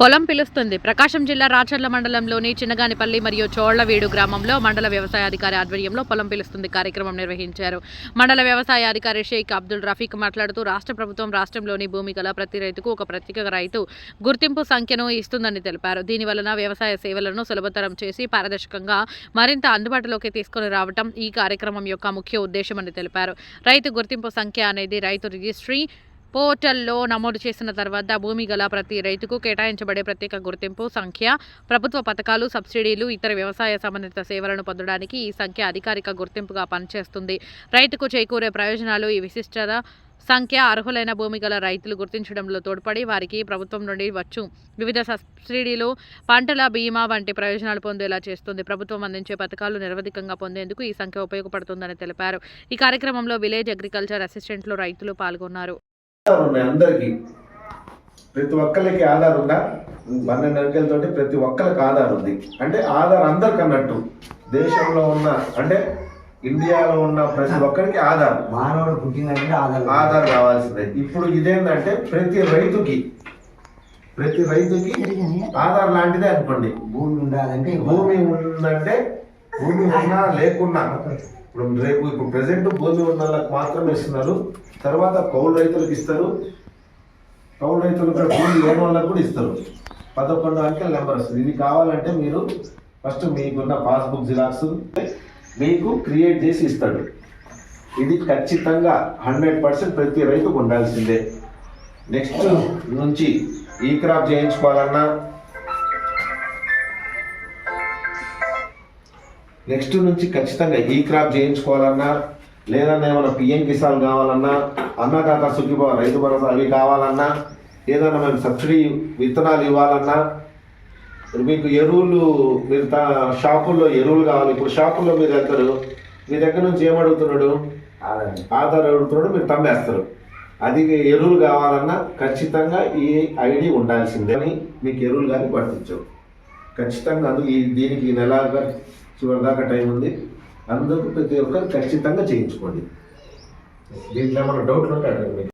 పొలం పిలుస్తుంది. ప్రకాశం జిల్లా రాచర్ల మండలంలోని చిన్నగానిపల్లి మరియు చోళ్ళవీడు గ్రామంలో మండల వ్యవసాయ అధికారి ఆధ్వర్యంలో పొలం పిలుస్తుంది కార్యక్రమం నిర్వహించారు. మండల వ్యవసాయ అధికారి షేక్ అబ్దుల్ రఫీక్ మాట్లాడుతూ రాష్ట్ర ప్రభుత్వం రాష్ట్రంలోని భూమి గల ప్రతి రైతుకు ఒక ప్రత్యేక రైతు గుర్తింపు సంఖ్యను ఇస్తుందని తెలిపారు. దీనివలన వ్యవసాయ సేవలను సులభతరం చేసి పారదర్శకంగా మరింత అందుబాటులోకి తీసుకుని రావటం ఈ కార్యక్రమం యొక్క ముఖ్య ఉద్దేశమని తెలిపారు. రైతు గుర్తింపు సంఖ్య అనేది రైతు రిజిస్ట్రీ పోర్టల్లో నమోదు చేసిన తర్వాత భూమి గల ప్రతి రైతుకు కేటాయించబడే ప్రత్యేక గుర్తింపు సంఖ్య ప్రభుత్వ పథకాలు సబ్సిడీలు ఇతర వ్యవసాయ సంబంధిత సేవలను పొందడానికి ఈ సంఖ్య అధికారిక గుర్తింపుగా పనిచేస్తుంది. రైతుకు చేకూరే ప్రయోజనాలు ఈ విశిష్టత సంఖ్య అర్హులైన భూమి గల రైతులు గుర్తించడంలో తోడ్పడి వారికి ప్రభుత్వం నుండి వచ్చు. వివిధ సబ్సిడీలు పంటల బీమా వంటి ప్రయోజనాలు పొందేలా చేస్తుంది. ప్రభుత్వం అందించే పథకాలు నిరవధికంగా పొందేందుకు ఈ సంఖ్య ఉపయోగపడుతుందని తెలిపారు. ఈ కార్యక్రమంలో విలేజ్ అగ్రికల్చర్ అసిస్టెంట్లు రైతులు పాల్గొన్నారు. ఆధార్ ఉన్నాయి అందరికి. ప్రతి ఒక్కరికి ఆధార్ ఉందా పన్నెండు అంకెలతోటి ప్రతి ఒక్కరికి ఆధార్ ఉంది అంటే ఆధార్ అందరికి అన్నట్టు దేశంలో ఉన్న అంటే ఇండియాలో ఉన్న ప్రతి ఒక్కరికి ఆధార్. మానవుడు పుట్టిందంటే ఆధార్. ఆధార్ కావాల్సిందే ఇప్పుడు ఇదేంటంటే ప్రతి రైతుకి ప్రతి రైతుకి ఆధార్ లాంటిదే అనుకోండి. భూమి ఉండాలంటే భూమి ఉందంటే భూమి ఉన్నా లేకున్నా ఇప్పుడు రేపు ఇప్పుడు ప్రెసెంట్ భూమి ఉన్న వాళ్ళకి మాత్రమే ఇస్తున్నారు. తర్వాత కౌలు రైతులకు ఇస్తారు. కౌలు రైతులకు కూడా భూమి లేని వాళ్ళకి కూడా ఇస్తారు. పదకొండు అంకెల నెంబర్ వస్తుంది. ఇది కావాలంటే మీరు ఫస్ట్ మీకున్న పాస్బుక్ జిరాక్స్ మీకు క్రియేట్ చేసి ఇస్తాడు. ఇది ఖచ్చితంగా హండ్రెడ్ పర్సెంట్ ప్రతి రైతుకు ఉండాల్సిందే. నెక్స్ట్ నుంచి ఈ క్రాప్ చేయించుకోవాలన్నా నెక్స్ట్ నుంచి ఖచ్చితంగా ఈ క్రాప్ చేయించుకోవాలన్నా లేదన్నా ఏమైనా పిఎం కిసాన్ కావాలన్నా అన్నదాత సుఖీభావ రైతు భరోసా అవి కావాలన్నా ఏదైనా మేము సబ్సిడీ విత్తనాలు ఇవ్వాలన్నా మీకు ఎరువులు మీరు షాపుల్లో ఎరువులు కావాలి. ఇప్పుడు షాపుల్లో మీరు వెళ్తారు మీ దగ్గర నుంచి ఏమడుగుతున్నాడు ఆధార్. ఆధార్ అడుగుతున్నాడు మీరు తమ్మేస్తారు. అది ఎరువులు కావాలన్నా ఖచ్చితంగా ఈ ఐడి ఉండాల్సిందే. అని మీకు ఎరువులు కానీ పట్టించవు ఖచ్చితంగా అందుకు ఈ దీనికి ఈ నెల చివరి దాకా టైం ఉంది. అందుకు ప్రతి ఒక్కరు ఖచ్చితంగా చేయించుకోండి. దీంట్లో ఏమైనా డౌట్లు ఉంటాడు మీకు?